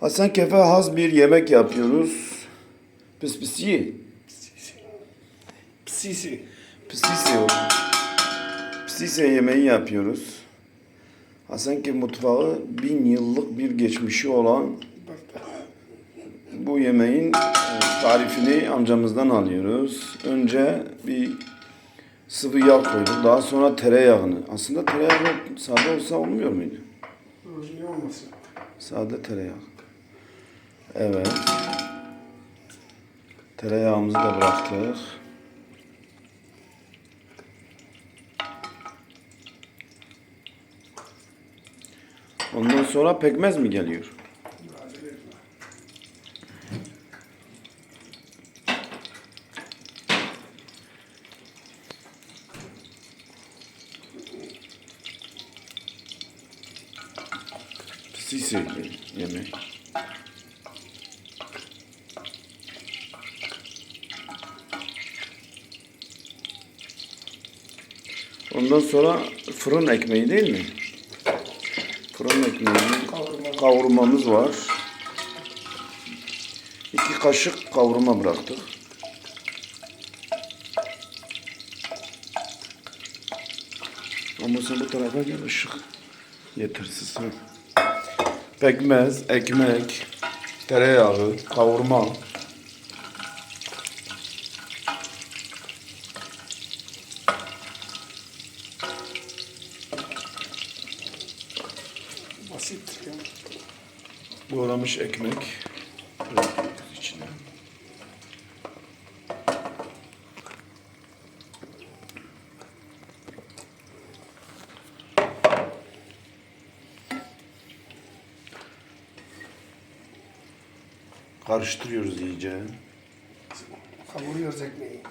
Hasan Kefe has bir yemek yapıyoruz. Pis pisi. Psisi. Psise o. Psise yemeği yapıyoruz. Hasankeyf mutfağı bin yıllık bir geçmişi olan bu yemeğin e, tarifini amcamızdan alıyoruz. Önce bir sıvı yağ koyduk. Daha sonra tereyağını. Aslında tereyağı sade olsa olmuyor muydu? Olmasın? Sade tereyağı. Evet. Tereyağımızı da bıraktık. Ondan sonra pekmez mi geliyor? Sisi yemek. Ondan sonra fırın ekmeği değil mi? Fırın ekmeği Kavurma. kavurmamız var. İki kaşık kavurma bıraktık. Ama sen bu tarafa gel ışık. Yetersiz. ha. Pekmez, ekmek, tereyağı, kavurma. Doğramış ekmek. içine. Karıştırıyoruz iyice. Kavuruyoruz ekmeği.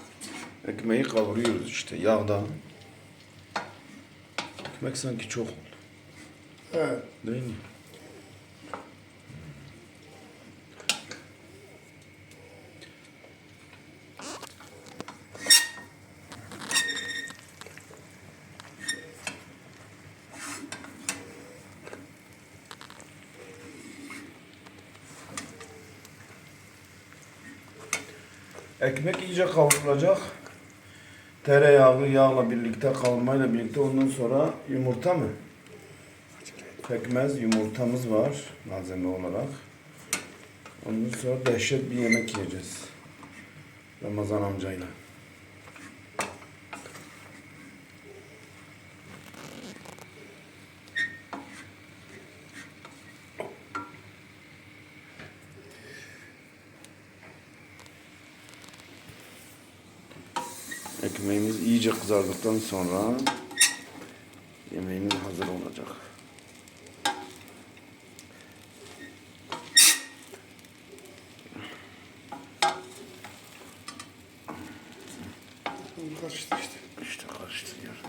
Ekmeği kavuruyoruz işte yağda. Ekmek sanki çok oldu. Evet. Değil mi? Ekmek iyice kavrulacak. Tereyağlı yağla birlikte kavurmayla birlikte ondan sonra yumurta mı? Pekmez yumurtamız var malzeme olarak. Ondan sonra dehşet bir yemek yiyeceğiz. Ramazan amcayla. Ekmeğimiz iyice kızardıktan sonra yemeğimiz hazır olacak. Karıştı işte. İşte karıştırıyoruz.